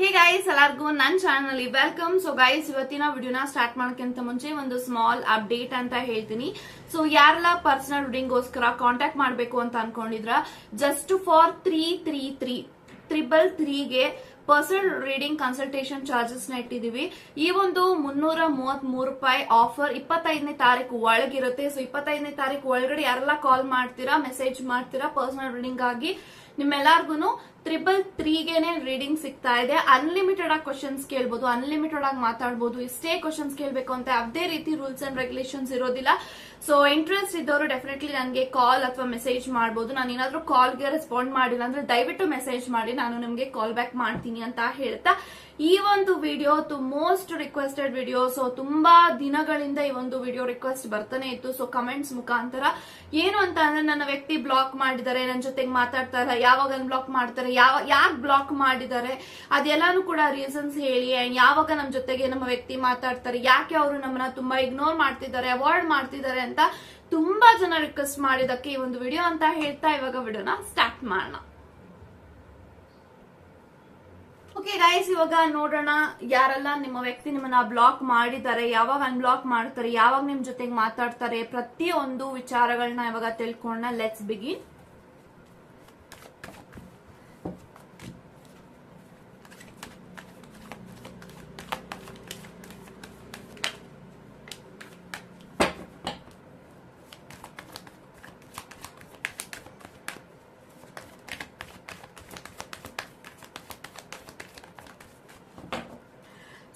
Hey guys ಎಲ್ಲರಿಗೂ ನನ್ನ channel welcome so guys ಇವತ್ತಿನ ವಿಡಿಯೋನ ಸ್ಟಾರ್ಟ್ ಮಾಡೋಕ್ಕಿಂತ ಮುಂಚೆ ಒಂದು ಸ್ಮಾಲ್ ಅಪ್ಡೇಟ್ ಅಂತ ಹೇಳ್ತೀನಿ. ಸೊ ಯಾರೆಲ್ಲ ಪರ್ಸನಲ್ ರೀಡಿಂಗ್ಗೋಸ್ಕರ ಕಾಂಟ್ಯಾಕ್ಟ್ ಮಾಡಬೇಕು ಅಂತ ಅನ್ಕೊಂಡಿದ್ರ just for three three three triple ತ್ರೀಗೆ personal reading consultation ಚಾರ್ಜಸ್ನ ಇಟ್ಟಿದೀವಿ ಈ ಒಂದು ಮುನ್ನೂರ ಮೂವತ್ ಮೂರು ರೂಪಾಯಿ ಆಫರ್ ಇಪ್ಪತ್ತೈದನೇ ತಾರೀಕು ಒಳಗಿರುತ್ತೆ. ಸೊ ಇಪ್ಪತ್ತೈದನೇ ತಾರೀಕು ಒಳಗಡೆ ಯಾರೆಲ್ಲ ಕಾಲ್ ಮಾಡ್ತೀರಾ ಮೆಸೇಜ್ ಮಾಡ್ತೀರಾ ಪರ್ಸನಲ್ ರೀಡಿಂಗ್ ಆಗಿ ನಿಮ್ಮೆಲ್ಲರಿಗೂ ತ್ರಿಬಲ್ ತ್ರೀಗೆನೆ ರೀಡಿಂಗ್ ಸಿಗ್ತಾ ಇದೆ. ಅನ್ಲಿಮಿಟೆಡ್ ಆಗಿ ಕ್ವಶನ್ಸ್ ಕೇಳ್ಬೋದು ಅನ್ಲಿಮಿಟೆಡ್ ಆಗಿ ಮಾತಾಡ್ಬೋದು. ಇಷ್ಟೇ ಕ್ವಶನ್ಸ್ ಕೇಳಬೇಕು ಅಂತ ಯಾವುದೇ ರೀತಿ ರೂಲ್ಸ್ ಅಂಡ್ ರೆಗ್ಯುಲೇಷನ್ಸ್ ಇರೋದಿಲ್ಲ. ಸೊ ಇಂಟ್ರೆಸ್ಟ್ ಇದ್ದವರು ಡೆಫಿನೆಟ್ಲಿ ನನಗೆ ಕಾಲ್ ಅಥವಾ ಮೆಸೇಜ್ ಮಾಡಬಹುದು ನಾನು ಏನಾದರೂ ಕಾಲ್ಗೆ ರೆಸ್ಪಾಂಡ್ ಮಾಡಿಲ್ಲ ಅಂದ್ರೆ ದಯವಿಟ್ಟು ಮೆಸೇಜ್ ಮಾಡಿ. ನಾನು ನಿಮಗೆ ಕಾಲ್ ಬ್ಯಾಕ್ ಮಾಡ್ತೀನಿ ಅಂತ ಹೇಳ್ತಾ. ಈ ಒಂದು video most requested video so ತುಂಬಾ ದಿನಗಳಿಂದ ಈ ಒಂದು ವಿಡಿಯೋ ರಿಕ್ವೆಸ್ಟ್ ಬರ್ತಾನೆ ಇತ್ತು. ಸೊ ಕಮೆಂಟ್ಸ್ ಮುಖಾಂತರ. ಏನು ಅಂತ ಅಂದ್ರೆ, ನನ್ನ ವ್ಯಕ್ತಿ ಬ್ಲಾಕ್ ಮಾಡಿದ್ದಾರೆ. ನನ್ನ ಜೊತೆಗೆ ಮಾತಾಡ್ತಾರ ಯಾವಾಗ ಅನ್ಬ್ಲಾಕ್ ಮಾಡ್ತಾರೆ, ಯಾವ ಯಾಕೆ ಬ್ಲಾಕ್ ಮಾಡಿದ್ದಾರೆ, ಅದೆಲ್ಲಾನು ಕೂಡ ರೀಸನ್ಸ್ ಹೇಳಿ ಅಂಡ್ ಯಾವಾಗ ನಮ್ಮ ಜೊತೆಗೆ ನಮ್ಮ ವ್ಯಕ್ತಿ ಮಾತಾಡ್ತಾರೆ, ಯಾಕೆ ಅವರು ನಮ್ಮನ್ನ ತುಂಬಾ ಇಗ್ನೋರ್ ಮಾಡ್ತಿದ್ದಾರೆ ಅವಾಯ್ಡ್ ಮಾಡ್ತಿದ್ದಾರೆ ಅಂತ ತುಂಬಾ ಜನ ರಿಕ್ವೆಸ್ಟ್ ಮಾಡಿದಕ್ಕೆ ಈ ಒಂದು ವಿಡಿಯೋ ಅಂತ ಹೇಳ್ತಾ ಇವಾಗ ವಿಡಿಯೋನ ಸ್ಟಾರ್ಟ್ ಮಾಡೋಣ. ಓಕೆ ಗೈಸ್ ಇವಾಗ ನೋಡೋಣ, ಯಾರೆಲ್ಲ ನಿಮ್ಮ ವ್ಯಕ್ತಿ ನಿಮ್ಮನ್ನ ಬ್ಲಾಕ್ ಮಾಡಿದ್ದಾರೆ, ಯಾವಾಗ ಅನ್ಬ್ಲಾಕ್ ಮಾಡ್ತಾರೆ, ಯಾವಾಗ ನಿಮ್ ಜೊತೆಗೆ ಮಾತಾಡ್ತಾರೆ, ಪ್ರತಿಯೊಂದು ವಿಚಾರಗಳನ್ನ ಇವಾಗ ತಿಳ್ಕೊಂಡ let's begin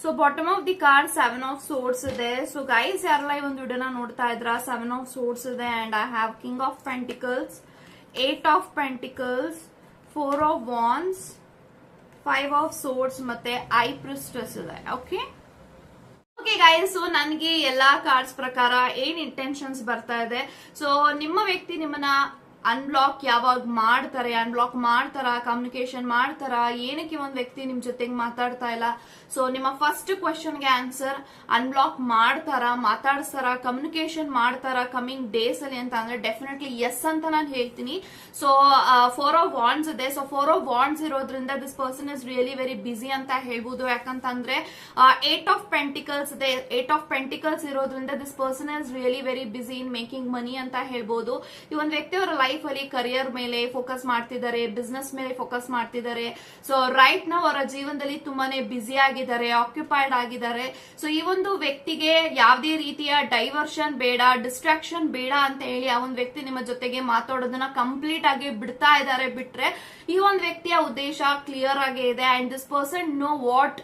so bottom of the card seven of swords ಇದೆ ಸೊ ಗೈಸ್ ಯಾರೆಲ್ಲ ಈ ಒಂದು ವಿಡಿಯೋನ ನೋಡ್ತಾ ಇದ್ರ? ಸೆವೆನ್ ಆಫ್ ಸೋರ್ಸ್ ಇದೆ. And I have king of pentacles eight of pentacles four of wands five of swords ಮತ್ತೆ ಐ ಪ್ರಿಸ್ಟಸ್ ಇದೆ. ಓಕೆ ಓಕೆ ಗೈಸ್ ನನಗೆ ಎಲ್ಲಾ ಕಾರ್ಡ್ಸ್ ಪ್ರಕಾರ ಏನ್ ಇಂಟೆನ್ಷನ್ಸ್ ಬರ್ತಾ ಇದೆ? ಸೊ ನಿಮ್ಮ ವ್ಯಕ್ತಿ ನಿಮ್ಮನ್ನ ಅನ್ಬ್ಲಾಕ್ ಯಾವಾಗ ಮಾಡ್ತಾರೆ ಅನ್ಬ್ಲಾಕ್ ಮಾಡ್ತಾರ ಕಮ್ಯುನಿಕೇಶನ್ ಮಾಡ್ತಾರ, ಏನಕ್ಕೆ ಒಂದು ವ್ಯಕ್ತಿ ನಿಮ್ ಜೊತೆಗೆ ಮಾತಾಡ್ತಾ ಇಲ್ಲ? ಸೊ ನಿಮ್ಮ ಫಸ್ಟ್ ಕ್ವಶನ್ಗೆ ಆನ್ಸರ್ ಅನ್ಬ್ಲಾಕ್ ಮಾಡ್ತಾರ ಮಾತಾಡ್ತಾರ ಕಮ್ಯುನಿಕೇಶನ್ ಮಾಡ್ತಾರ ಕಮಿಂಗ್ ಡೇಸ್ ಅಲ್ಲಿ ಅಂತ ಅಂದ್ರೆ ಡೆಫಿನೆಟ್ಲಿ ಎಸ್ ಅಂತ ನಾನು ಹೇಳ್ತೀನಿ. ಸೊ ಫೋರ್ ಆಫ್ ವಾಂಡ್ಸ್ ಇದೆ. ಸೊ ಫೋರ್ ಆಫ್ ವಾಂಡ್ಸ್ ಇರೋದ್ರಿಂದ this person is really very busy ಅಂತ ಹೇಳ್ಬೋದು. ಯಾಕಂತಂದ್ರೆ ಏಟ್ ಆಫ್ ಪೆಂಟಿಕಲ್ಸ್ ಇದೆ. ಏಟ್ ಆಫ್ ಪೆಂಟಿಕಲ್ಸ್ ಇರೋದ್ರಿಂದ this person is really very busy in making money ಅಂತ ಹೇಳ್ಬೋದು. ಈ ಒಂದು ವ್ಯಕ್ತಿ ಅವರ ಲೈಫ್ ಅಲ್ಲಿ ಕರಿಯರ್ ಮೇಲೆ ಫೋಕಸ್ ಮಾಡ್ತಿದ್ದಾರೆ ಬಿಸ್ನೆಸ್ ಮೇಲೆ ಫೋಕಸ್ ಮಾಡ್ತಿದ್ದಾರೆ. ಸೊ ರೈಟ್ ನಾವು ಅವರ ಜೀವನದಲ್ಲಿ ತುಂಬಾನೇ ಬ್ಯುಸಿ ಆಗಿದ್ದಾರೆ ಆಕ್ಯುಪೈಡ್ ಆಗಿದ್ದಾರೆ. ಸೊ ಈ ಒಂದು ವ್ಯಕ್ತಿಗೆ ಯಾವುದೇ ರೀತಿಯ ಡೈವರ್ಷನ್ ಬೇಡ ಡಿಸ್ಟ್ರಾಕ್ಷನ್ ಬೇಡ ಅಂತ ಹೇಳಿ ಆ ಒಂದು ವ್ಯಕ್ತಿ ನಿಮ್ಮ ಜೊತೆಗೆ ಮಾತಾಡೋದನ್ನ ಕಂಪ್ಲೀಟ್ ಆಗಿ ಬಿಡ್ತಾ ಇದ್ದಾರೆ. ಬಿಟ್ರೆ ಈ ಒಂದು ವ್ಯಕ್ತಿಯ ಉದ್ದೇಶ ಕ್ಲಿಯರ್ ಆಗಿ ಇದೆ. And this person know what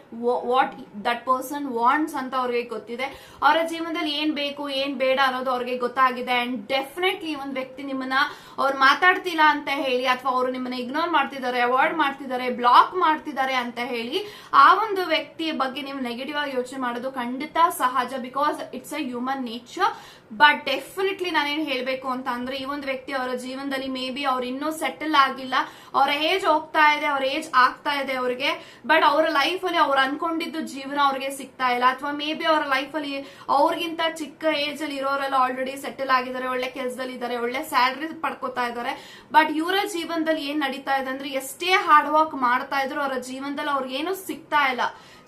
what that person wants ಅಂತ ಅವ್ರಿಗೆ ಗೊತ್ತಿದೆ. ಅವರ ಜೀವನದಲ್ಲಿ ಏನ್ ಬೇಕು, ಏನ್ ಬೇಡ ಅನ್ನೋದು ಅವ್ರಿಗೆ ಗೊತ್ತಾಗಿದೆ. ಅಂಡ್ ಡೆಫಿನೆಟ್ಲಿ ಒಂದು ವ್ಯಕ್ತಿ ನಿಮ್ಮನ್ನ ಅವ್ರು ಮಾತಾಡ್ತಿಲ್ಲ ಅಂತ ಹೇಳಿ ಅಥವಾ ಅವರು ನಿಮ್ಮನ್ನ ಇಗ್ನೋರ್ ಮಾಡ್ತಿದ್ದಾರೆ ಅವಾಯ್ಡ್ ಮಾಡ್ತಿದ್ದಾರೆ ಬ್ಲಾಕ್ ಮಾಡ್ತಿದ್ದಾರೆ ಅಂತ ಹೇಳಿ ಆ ಒಂದು ವ್ಯಕ್ತಿಯ ಬಗ್ಗೆ ನೀವು ನೆಗೆಟಿವ್ ಆಗಿ ಯೋಚನೆ ಮಾಡೋದು ಖಂಡಿತ ಸಹಜ because it's a human nature but definitely ನಾನೇನು ಹೇಳಬೇಕು ಅಂತ ಅಂದ್ರೆ ಈ ಒಂದು ವ್ಯಕ್ತಿ ಅವರ ಜೀವನದಲ್ಲಿ ಮೇ ಬಿ ಅವ್ರು ಇನ್ನೂ ಸೆಟಲ್ ಆಗಿಲ್ಲ. ಅವರ ಏಜ್ ಹೋಗ್ತಾ ಇದೆ, ಅವ್ರ ಏಜ್ ಆಗ್ತಾ ಇದೆ ಅವ್ರಿಗೆ. ಬಟ್ ಅವರ ಲೈಫ್ ಅಲ್ಲಿ ಅವ್ರು ಅನ್ಕೊಂಡಿದ್ದು ಜೀವನ ಅವ್ರಿಗೆ ಸಿಗ್ತಾ ಇಲ್ಲ. ಅಥವಾ ಮೇ ಬಿ ಅವರ ಲೈಫ್ ಅಲ್ಲಿ ಅವ್ರಿಗಿಂತ ಚಿಕ್ಕ ಏಜ್ ಅಲ್ಲಿ ಇರೋರೆಲ್ಲ ಆಲ್ರೆಡಿ ಸೆಟಲ್ ಆಗಿದ್ದಾರೆ, ಒಳ್ಳೆ ಕೆಲಸದಲ್ಲಿ ಇದ್ದಾರೆ ಒಳ್ಳೆ ಸ್ಯಾಲ್ರಿ ಪಡ್ಕೋತಾ ಇದ್ದಾರೆ. ಬಟ್ ಇವರ ಜೀವನದಲ್ಲಿ ಏನ್ ನಡೀತಾ ಇದೆ ಅಂದ್ರೆ ಎಷ್ಟೇ ಹಾರ್ಡ್ ವರ್ಕ್ ಮಾಡ್ತಾ ಇದ್ರು ಅವರ ಜೀವನದಲ್ಲಿ ಅವ್ರಿಗೆ ಏನು ಸಿಗ್ತಾ ಇಲ್ಲ.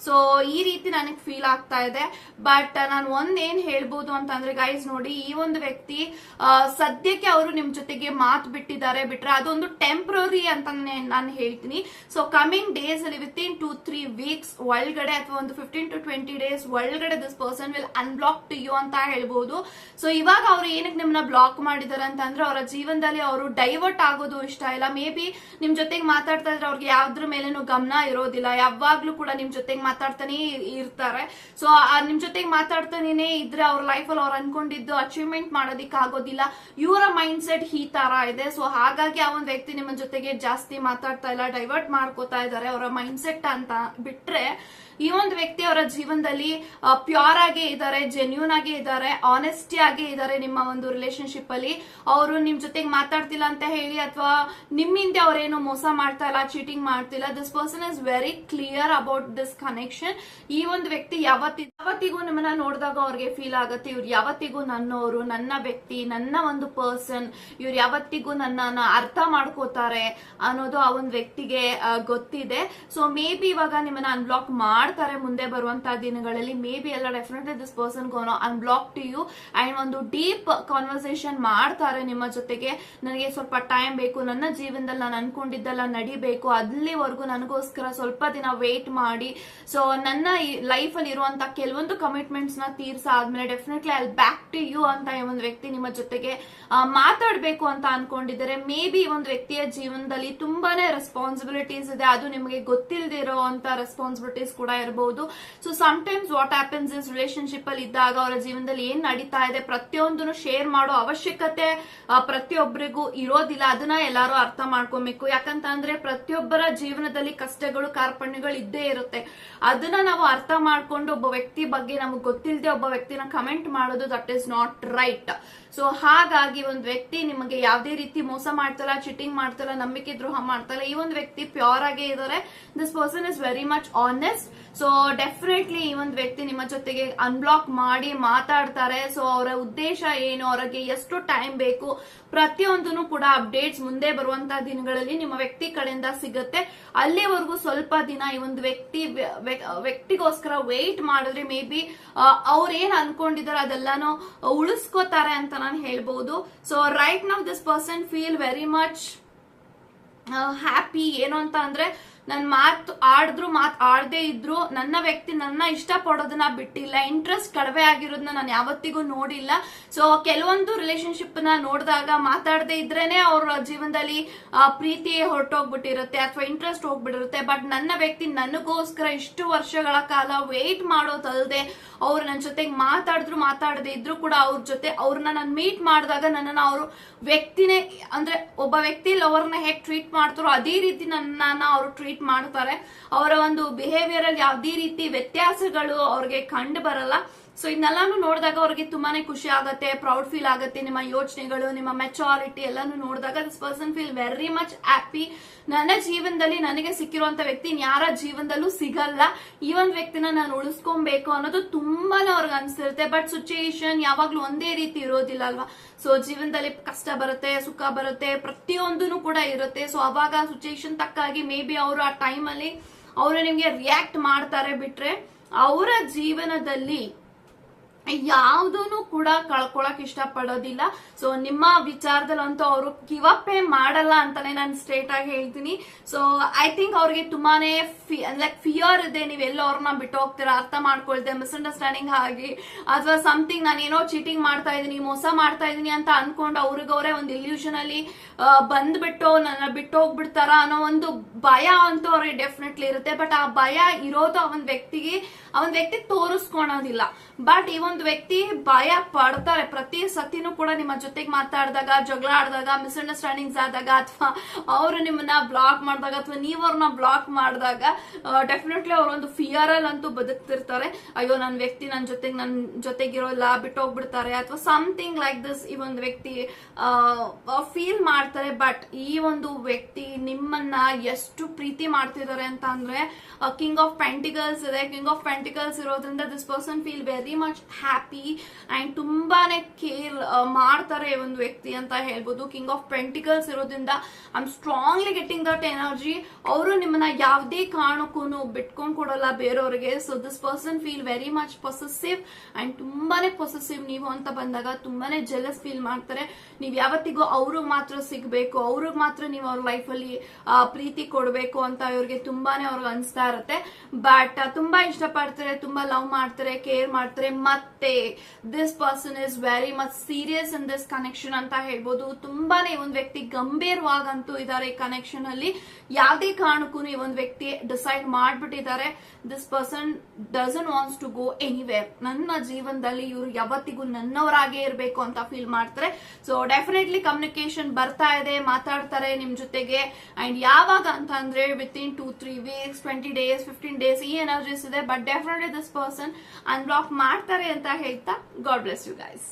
ಸೊ ಈ ರೀತಿ ನನಗೆ ಫೀಲ್ ಆಗ್ತಾ ಇದೆ. ಬಟ್ ನಾನು ಒಂದೇನ್ ಹೇಳ್ಬೋದು ಅಂತಂದ್ರೆ ಗೈಸ್ ನೋಡಿ, ಈ ಒಂದು ವ್ಯಕ್ತಿ ಸದ್ಯಕ್ಕೆ ಅವರು ನಿಮ್ ಜೊತೆಗೆ ಮಾತು ಬಿಟ್ಟಿದ್ದಾರೆ ಬಿಟ್ರೆ ಅದೊಂದು ಟೆಂಪ್ರರಿ ಅಂತ ನಾನು ಹೇಳ್ತೀನಿ. ಸೊ ಕಮಿಂಗ್ ಡೇಸ್ ಅಲ್ಲಿ within two three weeks ಒಳಗಡೆ ಅಥವಾ ಒಂದು ಫಿಫ್ಟೀನ್ ಟು ಟ್ವೆಂಟಿ ಡೇಸ್ ಒಳಗಡೆ this person will unblock to you ಅಂತ ಹೇಳ್ಬೋದು. ಸೊ ಇವಾಗ ಅವ್ರು ಏನಕ್ಕೆ ನಿಮ್ಮನ್ನ ಬ್ಲಾಕ್ ಮಾಡಿದಾರೆ ಅಂತಂದ್ರೆ, ಅವರ ಜೀವನದಲ್ಲಿ ಅವರು ಡೈವರ್ಟ್ ಆಗೋದು ಇಷ್ಟ ಇಲ್ಲ. ಮೇ ಬಿ ನಿಮ್ ಜೊತೆಗೆ ಮಾತಾಡ್ತಾ ಇದ್ರೆ ಅವ್ರಿಗೆ ಯಾವ್ದ್ರ ಮೇಲೇನು ಗಮನ ಇರೋದಿಲ್ಲ. ಯಾವಾಗ್ಲೂ ಕೂಡ ನಿಮ್ ಜೊತೆಗೆ ಮಾತಾಡ್ತಾನೆ ಇರ್ತಾರೆ. ಸೊ ನಿಮ್ ಜೊತೆಗೆ ಮಾತಾಡ್ತಾನೆ ಇದ್ರೆ ಅವ್ರ ಲೈಫಲ್ಲಿ ಅವ್ರು ಅನ್ಕೊಂಡಿದ್ದು ಅಚೀವ್ಮೆಂಟ್ ಮಾಡೋದಿಕ್ ಆಗೋದಿಲ್ಲ ಇವರ ಮೈಂಡ್ ಸೆಟ್ ಈ ತರ ಇದೆ. ಸೊ ಹಾಗಾಗಿ ಆ ಒಂದು ವ್ಯಕ್ತಿ ನಿಮ್ಮ ಜೊತೆಗೆ ಜಾಸ್ತಿ ಮಾತಾಡ್ತಾ ಇಲ್ಲ ಡೈವರ್ಟ್ ಮಾಡ್ಕೋತಾ ಇದ್ದಾರೆ ಅವರ ಮೈಂಡ್ ಸೆಟ್ ಅಂತ ಬಿಟ್ರೆ ಈ ಒಂದು ವ್ಯಕ್ತಿ ಅವರ ಜೀವನದಲ್ಲಿ ಪ್ಯೂರ್ ಆಗೇ ಇದ್ದಾರೆ ಜೆನ್ಯೂನ್ ಆಗಿ ಇದ್ದಾರೆ ಆನೆಸ್ಟಿ ಆಗೇ ಇದ್ದಾರೆ ನಿಮ್ಮ ಒಂದು ರಿಲೇಶನ್ಶಿಪ್ ಅಲ್ಲಿ. ಅವರು ನಿಮ್ ಜೊತೆಗೆ ಮಾತಾಡ್ತಿಲ್ಲ ಅಂತ ಹೇಳಿ ಅಥವಾ ನಿಮ್ಮಿಂದ ಅವ್ರೇನು ಮೋಸ ಮಾಡ್ತಾ ಇಲ್ಲ ಚೀಟಿಂಗ್ ಮಾಡ್ತಿಲ್ಲ this person is very clear about this connection ಈ ಒಂದು ವ್ಯಕ್ತಿ ಯಾವತ್ತಿ, ಯಾವತ್ತಿಗೂ ನಿಮ್ಮನ್ನ ನೋಡಿದಾಗ ಅವ್ರಿಗೆ ಫೀಲ್ ಆಗುತ್ತೆ. ಇವ್ರು ಯಾವತ್ತಿಗೂ ನನ್ನವರು ನನ್ನ ವ್ಯಕ್ತಿ, ನನ್ನ ಒಂದು ಪರ್ಸನ್ ಇವ್ರು ಯಾವತ್ತಿಗೂ ನನ್ನನ್ನ ಅರ್ಥ ಮಾಡ್ಕೋತಾರೆ ಅನ್ನೋದು ಆ ಒಂದು ವ್ಯಕ್ತಿಗೆ ಗೊತ್ತಿದೆ. ಸೊ ಮೇ ಬಿ ಇವಾಗ ನಿಮ್ಮನ್ನ ಅನ್ಬ್ಲಾಕ್ ಮಾಡ್ತಾರೆ ಮುಂದೆ ಬರುವಂತ ದಿನಗಳಲ್ಲಿ ಮೇ ಬಿ ಎಲ್ಲ definitely this person gonna unblock to you and ಒಂದು ಡೀಪ್ ಕಾನ್ವರ್ಸೇಷನ್ ಮಾಡ್ತಾರೆ ನಿಮ್ಮ ಜೊತೆಗೆ. ನನಗೆ ಸ್ವಲ್ಪ ಟೈಮ್ ಬೇಕು, ನನ್ನ ಜೀವನದಲ್ಲಿ ನಾನು ಅನ್ಕೊಂಡಿದ್ದೆಲ್ಲ ನಡಿಬೇಕು, ಅಲ್ಲಿವರೆಗೂ ನನಗೋಸ್ಕರ ಸ್ವಲ್ಪ ದಿನ ವೇಟ್ ಮಾಡಿ. ಸೊ ನನ್ನ ಲೈಫ್ ಅಲ್ಲಿ ಇರುವಂತ ಕೆಲವೊಂದು ಕಮಿಟ್ಮೆಂಟ್ಸ್ನ ತೀರ್ಸಾದ್ಮೇಲೆ ಡೆಫಿನೆಟ್ಲಿ ಅಲ್ಲಿ ಬ್ಯಾಕ್ ಟು ಯು ಅಂತ ಒಂದು ವ್ಯಕ್ತಿ ನಿಮ್ಮ ಜೊತೆಗೆ ಮಾತಾಡಬೇಕು ಅಂತ ಅನ್ಕೊಂಡಿದ್ದಾರೆ. ಮೇ ಬಿ ಒಂದು ವ್ಯಕ್ತಿಯ ಜೀವನದಲ್ಲಿ ತುಂಬಾನೇ ರೆಸ್ಪಾನ್ಸಿಬಿಲಿಟೀಸ್ ಇದೆ. ಅದು ನಿಮಗೆ ಗೊತ್ತಿಲ್ಲದಿರೋ ಅಂತ ರೆಸ್ಪಾನ್ಸಿಬಿಲಿಟೀಸ್ ಕೂಡ ಇರಬಹುದು so times what happens is relationship ಅಲ್ಲಿ ಇದ್ದಾಗ ಅವರ ಜೀವನದಲ್ಲಿ ಏನ್ ನಡೀತಾ ಇದೆ, ಪ್ರತಿಯೊಂದನ್ನು ಶೇರ್ ಮಾಡೋ ಅವಶ್ಯಕತೆ ಪ್ರತಿಯೊಬ್ಬರಿಗೂ ಇರೋದಿಲ್ಲ. ಅದನ್ನ ಎಲ್ಲಾರು ಅರ್ಥ ಮಾಡ್ಕೊಬೇಕು. ಯಾಕಂತ ಅಂದ್ರೆ ಪ್ರತಿಯೊಬ್ಬರ ಜೀವನದಲ್ಲಿ ಕಷ್ಟಗಳು, ಕಾರ್ಪಣ್ಯಗಳು ಇದ್ದೇ ಇರುತ್ತೆ. ಅದನ್ನ ನಾವು ಅರ್ಥ ಮಾಡ್ಕೊಂಡು ಒಬ್ಬ ವ್ಯಕ್ತಿ ಬಗ್ಗೆ ನಮಗೆ ಗೊತ್ತಿಲ್ಲದೆ ಒಬ್ಬ ವ್ಯಕ್ತಿನ ಕಮೆಂಟ್ ಮಾಡೋದು that is not right so ಹಾಗಾಗಿ ಒಂದು ವ್ಯಕ್ತಿ ನಿಮಗೆ ಯಾವುದೇ ರೀತಿ ಮೋಸ ಮಾಡ್ತಲ್ಲ ಚಿಟಿಂಗ್ ಮಾಡ್ತಾರ ನಂಬಿಕೆ ದ್ರೋಹ ಮಾಡ್ತಲ್ಲ, ಈ ಒಂದು ವ್ಯಕ್ತಿ ಪ್ಯೂರ್ ಆಗೇ ಇದ್ದಾರೆ this person is very much honest so definitely ಈ ಒಂದು ವ್ಯಕ್ತಿ ನಿಮ್ಮ ಜೊತೆಗೆ ಅನ್ಬ್ಲಾಕ್ ಮಾಡಿ ಮಾತಾಡ್ತಾರೆ. ಸೊ ಅವರ ಉದ್ದೇಶ ಏನು? ಅವರಿಗೆ ಎಷ್ಟು ಟೈಮ್ ಬೇಕು? ಪ್ರತಿಯೊಂದನ್ನು ಕೂಡ ಅಪ್ಡೇಟ್ಸ್ ಮುಂದೆ ಬರುವಂತ ದಿನಗಳಲ್ಲಿ ನಿಮ್ಮ ವ್ಯಕ್ತಿ ಕಡೆಯಿಂದ ಸಿಗುತ್ತೆ. ಅಲ್ಲಿವರೆಗೂ ಸ್ವಲ್ಪ ದಿನ ಈ ಒಂದು ವ್ಯಕ್ತಿ ವ್ಯ- ವ್ಯ- ವ್ಯಕ್ತಿಗೋಸ್ಕರ ವೇಟ್ ಮಾಡಿದ್ರೆ ಮೇ ಬಿ ಅವ್ರೇನ್ ಅನ್ಕೊಂಡಿದಾರೆ ಅದೆಲ್ಲಾನು ಉಳಿಸ್ಕೋತಾರೆ ಅಂತ ನಾನು ಹೇಳ್ಬಹುದು so right now this person feel very much happy ಏನು ಅಂತ ಅಂದ್ರೆ ನನ್ ಮಾತು ಆಡಿದ್ರು ಮಾತು ಆಡದೆ ಇದ್ರು, ನನ್ನ ವ್ಯಕ್ತಿ ನನ್ನ ಇಷ್ಟ ಪಡೋದನ್ನ ಬಿಟ್ಟಿಲ್ಲ ಇಂಟ್ರೆಸ್ಟ್ ಕಡಿಮೆ ಆಗಿರೋದನ್ನ ನಾನು ಯಾವತ್ತಿಗೂ ನೋಡಿಲ್ಲ. ಸೊ ಕೆಲವೊಂದು ರಿಲೇಶನ್ಶಿಪ್ನ ನೋಡಿದಾಗ ಮಾತಾಡದೇ ಇದ್ರೇನೆ ಅವ್ರ ಜೀವನದಲ್ಲಿ ಪ್ರೀತಿ ಹೊರಟೋಗ್ಬಿಟ್ಟಿರುತ್ತೆ ಅಥವಾ ಇಂಟ್ರೆಸ್ಟ್ ಹೋಗ್ಬಿಟ್ಟಿರುತ್ತೆ. ಬಟ್ ನನ್ನ ವ್ಯಕ್ತಿ ನನಗೋಸ್ಕರ ಇಷ್ಟು ವರ್ಷಗಳ ಕಾಲ ವೇಟ್ ಮಾಡೋದಲ್ಲದೆ ಅವ್ರು ನನ್ನ ಜೊತೆಗೆ ಮಾತಾಡಿದ್ರು ಮಾತಾಡದೇ ಇದ್ರು ಕೂಡ ಅವ್ರ ಜೊತೆ ಅವ್ರನ್ನ ನಾನು ಮೀಟ್ ಮಾಡಿದಾಗ ನನ್ನನ್ನ ಅವರು ವ್ಯಕ್ತಿನೇ, ಅಂದ್ರೆ ಒಬ್ಬ ವ್ಯಕ್ತಿ ಲವರ್ನ ಹೇಗೆ ಟ್ರೀಟ್ ಮಾಡ್ತಾರೋ ಅದೇ ರೀತಿ ನನ್ನ ಅವರು ಟ್ರೀಟ್ ಮಾಡ್ತಾರೆ ಅವರ ಒಂದು ಬಿಹೇವಿಯರ್ ಅಲ್ಲಿ ಯಾವ್ದೇ ರೀತಿ ವ್ಯತ್ಯಾಸಗಳು ಅವ್ರಿಗೆ ಕಂಡು ಬರಲ್ಲ. ಸೊ ಇದನ್ನೆಲ್ಲಾನು ನೋಡಿದಾಗ ಅವ್ರಿಗೆ ತುಂಬಾನೇ ಖುಷಿ ಆಗುತ್ತೆ ಪ್ರೌಡ್ ಫೀಲ್ ಆಗುತ್ತೆ, ನಿಮ್ಮ ಯೋಚನೆಗಳು, ನಿಮ್ಮ ಮೆಚಾರಿಟಿ ಎಲ್ಲಾನು ನೋಡಿದಾಗ this person feel very much happy ನನ್ನ ಜೀವನದಲ್ಲಿ ನನಗೆ ಸಿಕ್ಕಿರುವಂತ ವ್ಯಕ್ತಿ ಯಾರ ಜೀವನದಲ್ಲೂ ಸಿಗಲ್ಲ. ಈ ಒಂದು ವ್ಯಕ್ತಿನ ನಾನು ಉಳಿಸ್ಕೊಬೇಕು ಅನ್ನೋದು ತುಂಬಾನೇ ಅವ್ರಿಗೆ ಅನ್ಸಿರುತ್ತೆ. ಬಟ್ ಸಿಚುಯೇಷನ್ ಯಾವಾಗ್ಲೂ ಒಂದೇ ರೀತಿ ಇರೋದಿಲ್ಲ ಅಲ್ವಾ? ಸೊ ಜೀವನದಲ್ಲಿ ಕಷ್ಟ ಬರುತ್ತೆ, ಸುಖ ಬರುತ್ತೆ ಪ್ರತಿಯೊಂದೂ ಕೂಡ ಇರುತ್ತೆ. ಸೊ ಅವಾಗ ಸಿಚುಯೇಷನ್ ತಕ್ಕಾಗಿ ಮೇ ಬಿ ಅವರು ಆ ಟೈಮಲ್ಲಿ ಅವರು ನಿಮಗೆ ರಿಯಾಕ್ಟ್ ಮಾಡ್ತಾರೆ ಬಿಟ್ರೆ, ಅವರ ಜೀವನದಲ್ಲಿ ಯಾವುದೂ ಕೂಡ ಕಳ್ಕೊಳಕ್ ಇಷ್ಟಪಡೋದಿಲ್ಲ. ಸೊ ನಿಮ್ಮ ವಿಚಾರದಲ್ಲಂತೂ ಅವರು ಕಿವಪ್ಪೇ ಮಾಡಲ್ಲ ಅಂತಾನೆ ನಾನು ಸ್ಟ್ರೇಟ್ ಆಗಿ ಹೇಳ್ತೀನಿ. ಸೊ ಐ ಥಿಂಕ್ ಅವ್ರಿಗೆ ತುಂಬಾನೇ ಲೈಕ್ ಫಿಯರ್ ಇದೆ. ನೀವೆಲ್ಲ ಅವ್ರನ್ನ ಬಿಟ್ಟು ಹೋಗ್ತೀರಾ, ಅರ್ಥ ಮಾಡ್ಕೊಳ್ದೆ ಮಿಸ್ಅಂಡರ್ಸ್ಟ್ಯಾಂಡಿಂಗ್ ಆಗಿ, ಅಥವಾ ಸಮಥಿಂಗ್ ನಾನು ಏನೋ ಚೀಟಿಂಗ್ ಮಾಡ್ತಾ ಇದೀನಿ ಮೋಸ ಮಾಡ್ತಾ ಇದೀನಿ ಅಂತ ಅನ್ಕೊಂಡು ಅವ್ರಿಗವ್ರೆ ಒಂದು ಇಲ್ಯೂಷನ್ ಅಲ್ಲಿ ಬಂದ್ಬಿಟ್ಟು ನನ್ನ ಬಿಟ್ಟು ಹೋಗ್ಬಿಡ್ತಾರ ಅನ್ನೋ ಒಂದು ಭಯ ಅಂತೂ ಅವ್ರಿಗೆ ಡೆಫಿನೆಟ್ಲಿ ಇರುತ್ತೆ. ಬಟ್ ಆ ಭಯ ಇರೋದು ಒಂದು ವ್ಯಕ್ತಿಗೆ ಆ ಒಂದು ವ್ಯಕ್ತಿ ತೋರಿಸ್ಕೊಳೋದಿಲ್ಲ. ಬಟ್ ಈ ಒಂದು ವ್ಯಕ್ತಿ ಭಯ ಪಡ್ತಾರೆ. ಪ್ರತಿ ಸತಿನೂ ಕೂಡ ನಿಮ್ಮ ಜೊತೆಗೆ ಮಾತಾಡಿದಾಗ, ಜಗಳ ಆಡಿದಾಗ ಮಿಸ್ಅಂಡರ್ಸ್ಟ್ಯಾಂಡಿಂಗ್ಸ್ ಆದಾಗ ಅಥವಾ ಅವರು ನಿಮ್ಮನ್ನ ಬ್ಲಾಕ್ ಮಾಡಿದಾಗ ಅಥವಾ ನೀವು ಅವ್ರನ್ನ ಬ್ಲಾಕ್ ಮಾಡಿದಾಗ ಡೆಫಿನೆಟ್ಲಿ ಅವರೊಂದು ಫಿಯರ್ ಅಲ್ಲಿ ಅಂತೂ ಬದುಕ್ತಿರ್ತಾರೆ. ಅಯ್ಯೋ ನನ್ನ ವ್ಯಕ್ತಿ ನನ್ನ ಜೊತೆಗೆ ನನ್ನ ಜೊತೆಗಿರೋಲ್ಲ ಬಿಟ್ಟು ಹೋಗ್ಬಿಡ್ತಾರೆ ಅಥವಾ ಸಮಥಿಂಗ್ ಲೈಕ್ ದಿಸ್ ಈ ಒಂದು ವ್ಯಕ್ತಿ ಫೀಲ್ ಮಾಡ್ತಾರೆ. ಬಟ್ ಈ ಒಂದು ವ್ಯಕ್ತಿ ನಿಮ್ಮನ್ನ ಎಷ್ಟು ಪ್ರೀತಿ ಮಾಡ್ತಿದ್ದಾರೆ ಅಂತ ಅಂದ್ರೆ ಕಿಂಗ್ ಆಫ್ ಪೆಂಟಿಕಲ್ಸ್ ಇದೆ. ಕಿಂಗ್ ಆಫ್ ಪೆಂಟಿಕಲ್ಸ್ ಇರೋದ್ರಿಂದ this person feel very much happy and ತುಂಬಾ ಕೇರ್ ಮಾಡ್ತಾರೆ ಒಂದು ವ್ಯಕ್ತಿ ಅಂತ ಹೇಳ್ಬೋದು. ಕಿಂಗ್ ಆಫ್ ಪೆಂಟಿಕಲ್ಸ್ ಇರೋದ್ರಿಂದ I'm strongly getting that energy ಅವರು ನಿಮ್ಮನ್ನ ಯಾವುದೇ ಕಾರಣಕ್ಕೂ ಬಿಟ್ಕೊಂಡು ಕೊಡೋಲ್ಲ ಬೇರೆಯವ್ರಿಗೆ. So this person feel very much possessive and ತುಂಬಾನೇ ಪೊಸೆಸಿವ್ ನೀವು ಅಂತ ಬಂದಾಗ ತುಂಬಾನೇ ಜೆಲಸ್ ಫೀಲ್ ಮಾಡ್ತಾರೆ. ನೀವು ಯಾವತ್ತಿಗೂ ಅವ್ರಿಗೆ ಮಾತ್ರ ಸಿಗಬೇಕು ಅವ್ರಿಗೆ ಮಾತ್ರ ನೀವು ಅವ್ರ ಲೈಫಲ್ಲಿ ಪ್ರೀತಿ ಕೊಡಬೇಕು ಅಂತ ಇವ್ರಿಗೆ ತುಂಬಾನೇ ಅವ್ರಿಗೆ ಅನಿಸ್ತಾ ಇರುತ್ತೆ. ಬಟ್ ತುಂಬಾ ಇಷ್ಟಪಡ್ತಾರೆ, ತುಂಬಾ ಲವ್ ಮಾಡ್ತಾರೆ ಕೇರ್ ಮಾಡ್ತಾರೆ. ಮತ್ತೆ this person is very much serious in this connection ಅಂತ ಹೇಳ್ಬೋದು. ತುಂಬಾನೇ ಒಂದು ವ್ಯಕ್ತಿ ಗಂಭೀರವಾಗಂತೂ ಇದ್ದಾರೆ ಈ ಕನೆಕ್ಷನ್ ಅಲ್ಲಿ. ಯಾವುದೇ ಕಾರಣಕ್ಕೂ ಈ ಒಂದು ವ್ಯಕ್ತಿ decide ಮಾಡ್ಬಿಟ್ಟಿದ್ದಾರೆ. This person doesn't wants to go anywhere ನನ್ನ ಜೀವನದಲ್ಲಿ ಇವರು ಯಾವತ್ತಿಗೂ ನನ್ನವರಾಗೇ ಇರಬೇಕು ಅಂತ ಫೀಲ್ ಮಾಡ್ತಾರೆ. ಸೊ ಡೆಫಿನೆಟ್ಲಿ ಕಮ್ಯುನಿಕೇಶನ್ ಬರ್ತಾ ಇದೆ, ಮಾತಾಡ್ತಾರೆ ನಿಮ್ ಜೊತೆಗೆ. ಅಂಡ್ ಯಾವಾಗ ಅಂತ ಅಂದ್ರೆ within two three weeks twenty days fifteen days ಈ ಎನರ್ಜೀಸ್ ಇದೆ. But definitely this person unblock ಮಾಡ್ತಾರೆ ಅಂತ ಹೇಳ್ತಾ ಗಾಡ್ ಬ್ಲೆಸ್ ಯು ಗೈಸ್